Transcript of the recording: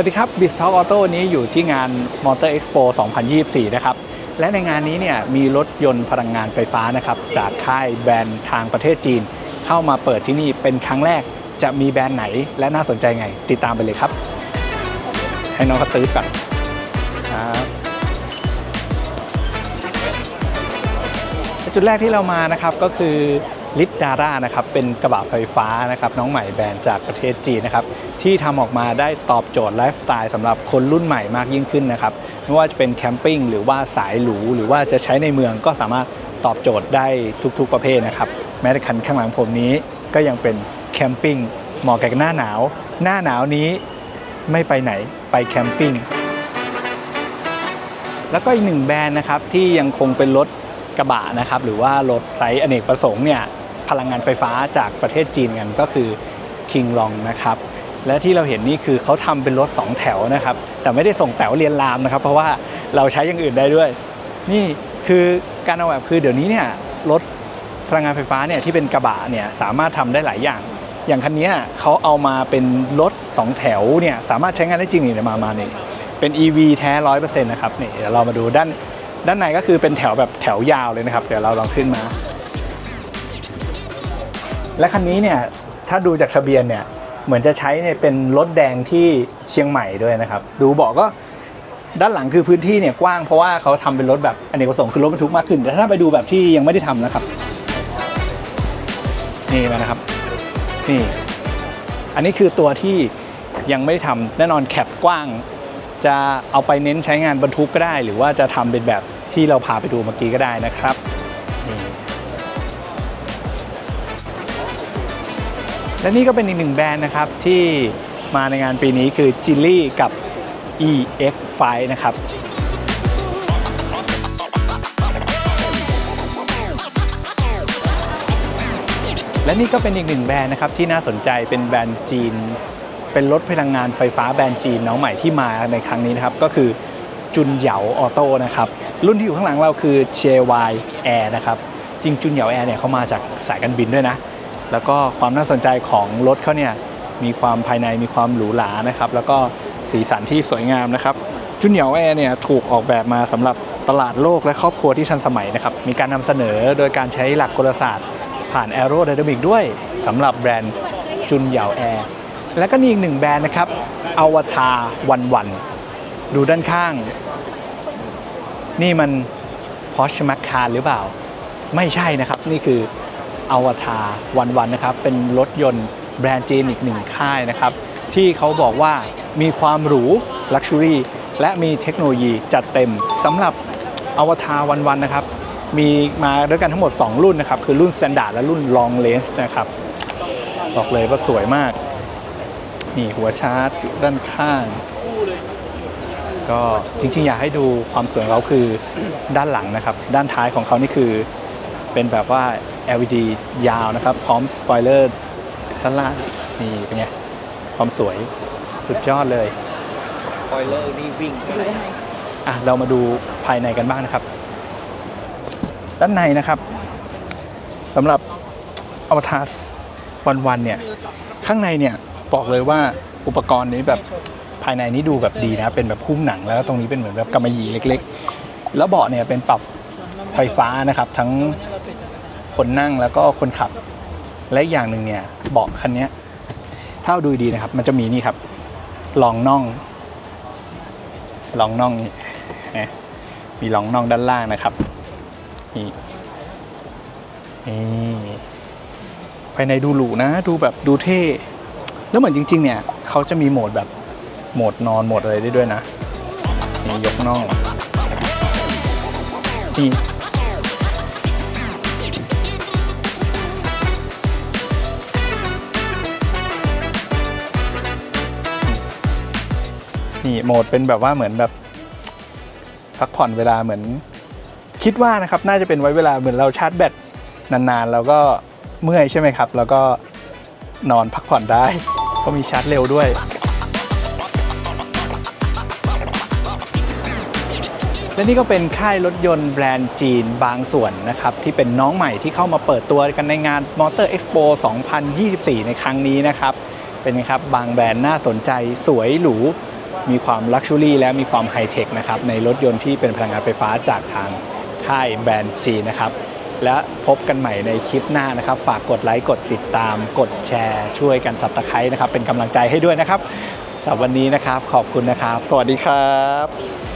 วัสดีครับ b i z Talk Auto นี้อยู่ที่งาน Motor Expo 2024 นะครับ และในงานนี้เนี่ยมีรถยนต์พลังงานไฟฟ้านะครับ จากค่ายแบรนด์ทางประเทศจีน เข้ามาเปิดที่นี่เป็นครั้งแรกจะมีแบรนด์ไหนและน่าสนใจไง ติดตามไปเลยครับ ให้น้องเขาตื้อก่อนครับจุดแรกที่เรามานะครับก็คือ ลิดดาร่านะครับเป็นกระบะไฟฟ้านะครับน้องใหม่แบรนด์จากประเทศจีนนะครับที่ทำออกมาได้ตอบโจทย์ไลฟ์สไตล์สำหรับคนรุ่นใหม่มากยิ่งขึ้นนะครับไม่ว่าจะเป็นแคมปิ้งหรือว่าสายหรู หรือว่าจะใช้ในเมืองก็สามารถตอบโจทย์ได้ทุกๆประเภทนะครับแม้แต่คันข้างหลังผมนี้ก็ยังเป็นแคมปิ้งเหมาะกับหน้าหนาว หน้าหนาวนี้ไม่ไปไหนไปแคมปิ้งแล้วก็อีกหนึ่งแบรนด์นะครับที่ยังคงเป็นรถกระบะนะครับหรือว่ารถไซส์อเนกประสงค์เนี่ย พลังงานไฟฟ้าจากประเทศจีนกันก็คือ King Long นะครับและที่เราเห็นนี่คือเขาทำเป็นรถ 2 แถวนะครับ แต่ไม่ได้ส่งแถวเรียนรามนะครับ เพราะว่าเราใช้อย่างอื่นได้ด้วย นี่คือการเอาแบบคือเดี๋ยวนี้เนี่ยรถพลังงานไฟฟ้าเนี่ยที่เป็นกระบะเนี่ยสามารถทำได้หลายอย่าง อย่างคันนี้เขาเอามาเป็นรถ 2 แถวเนี่ยสามารถใช้งานได้จริงนี่เดี๋ยมามานี่เป็น EV แท้ร้อยเปอร์เซ็นต์นะครับนี่เดี๋ยวเรามาดูด้านด้านในก็คือเป็นแถวแบบแถวยาวเลยนะครับ เดี๋ยวเราลองขึ้นมา และคันนี้เนี่ยถ้าดูจากทะเบียนเนี่ยเหมือนจะใช้เนี่ยเป็นรถแดงที่เชียงใหม่ด้วยนะครับ ดูบอกก็ด้านหลังคือพื้นที่เนี่ยกว้างเพราะว่าเขาทำเป็นรถแบบอเนกประสงค์คือรถบรรทุกมากขึ้น แต่ถ้าไปดูแบบที่ยังไม่ได้ทำนะครับ นี่นะครับนี่อันนี้คือตัวที่ยังไม่ได้ทำแน่นอนแคปกว้าง จะเอาไปเน้นใช้งานบรรทุกก็ได้ หรือว่าจะทำเป็นแบบที่เราพาไปดูเมื่อกี้ก็ได้นะครับ และนี่ก็เป็นอีกหนึ่งแบรนด์นะครับที่มาในงานปีนี้คือจิลลี่กับ EX5 นะครับและนี่ก็เป็นอีกหนึ่งแบรนด์นะครับที่น่าสนใจเป็นแบรนด์จีน เป็นรถพลังงานไฟฟ้าแบรนด์จีนน้องใหม่ที่มาในครั้งนี้นะครับ ก็คือจุนเหยาออโต้นะครับ รุ่นที่อยู่ข้างหลังเราคือ JY Air นะครับ จริงจุนเหยาแอร์เนี่ยเขามาจากสายการบินด้วยนะ แล้วก็ความน่าสนใจของรถเขาเนี่ยมีความภายในมีความหรูหรานะครับ แล้วก็สีสันที่สวยงามนะครับจุนเหยาแอร์เนี่ยถูกออกแบบมาสำหรับตลาดโลกและครอบครัวที่ทันสมัยนะครับ มีการนำเสนอโดยการใช้หลักกลศาสตร์ ผ่านแอโร d y นามิกด้วยสำหรับแบรนด์จุนเหยาแอร์และก็มีอีกหนึ่งแบรนด์นะครับอวตารวันวันดูด้านข้าง นี่มัน Porsche Macan หรือเปล่า ไม่ใช่นะครับ นี่คือ อวตารวันวันนะครับ เป็นรถยนต์แบรนด์จีนอีกหนึ่งค่ายนะครับ ที่เขาบอกว่ามีความหรูลักชัวรี่และมีเทคโนโลยีจัดเต็มสำหรับอวตารวันวันนะครับ มีมาด้วยกันทั้งหมด 2 รุ่นนะครับ คือรุ่น Standard และรุ่น Long Range นะครับ บอกเลยว่าสวยมาก นี่หัวชาร์จด้านข้าง ก็จริงๆ อยากให้ดูความสวยของเขาคือด้านหลังนะครับ ด้านท้ายของเขานี่คือ เป็นแบบว่า LED ยาวนะครับ พร้อมสปอยเลอร์ด้านล่างนี่เป็นไงความสวยสุดยอดเลยบอยเลอร์นี่วิ่งไปไหนอะเรามาดูภายในกันบ้างนะครับ ด้านในนะครับสำหรับอวตารวันวันๆเนี่ย ข้างในเนี่ยบอกเลยว่าอุปกรณ์นี้แบบภายในนี้ดูแบบดีนะ เป็นแบบพุ่มหนังแล้วตรงนี้เป็นเหมือนแบบกำมะหยี่เล็ก ๆ แล้วเบาะเนี่ยเป็นปรับไฟฟ้านะครับ ทั้ง คนนั่งแล้วก็คนขับ และอีกอย่างหนึ่งเนี่ยเบาะคันนี้ถ้าดูดีนะครับ มันจะมีนี่ครับรองน่องรองน่องนี่นะมีรองน่องด้านล่างนะครับนี่นี่ภายในดูหรูนะ ดูแบบดูเท่ แล้วเหมือนจริง ๆ เนี่ยเขาจะมีโหมดแบบโหมดนอนโหมดอะไรได้ด้วยนะนี่ยกน่องนี่ นี่โหมดเป็นแบบว่าเหมือนแบบพักผ่อนเวลาเหมือน คิดว่านะครับน่าจะเป็นไว้เวลาเหมือนเราชาร์จแบตนานๆ แล้วก็เมื่อยใช่ไหมครับ แล้วก็นอนพักผ่อนได้ ก็มีชาร์จเร็วด้วยและนี่ก็เป็นค่ายรถยนต์แบรนด์จีนบางส่วนนะครับ ที่เป็นน้องใหม่ที่เข้ามาเปิดตัวกันในงาน Motor Expo 2024 ในครั้งนี้นะครับ เป็นไงครับ บางแบรนด์น่าสนใจสวยหรู มีความลักชัวรี่และมีความไฮเทคนะครับในรถยนต์ที่เป็นพลังงานไฟฟ้าจากทางค่ายแบรนด์จีนนะครับ และพบกันใหม่ในคลิปหน้านะครับ ฝากกดไลค์กดติดตาม กดแชร์ ช่วยกันสับตะไคร้นะครับ เป็นกำลังใจให้ด้วยนะครับสำหรับวันนี้นะครับขอบคุณนะครับ สวัสดีครับ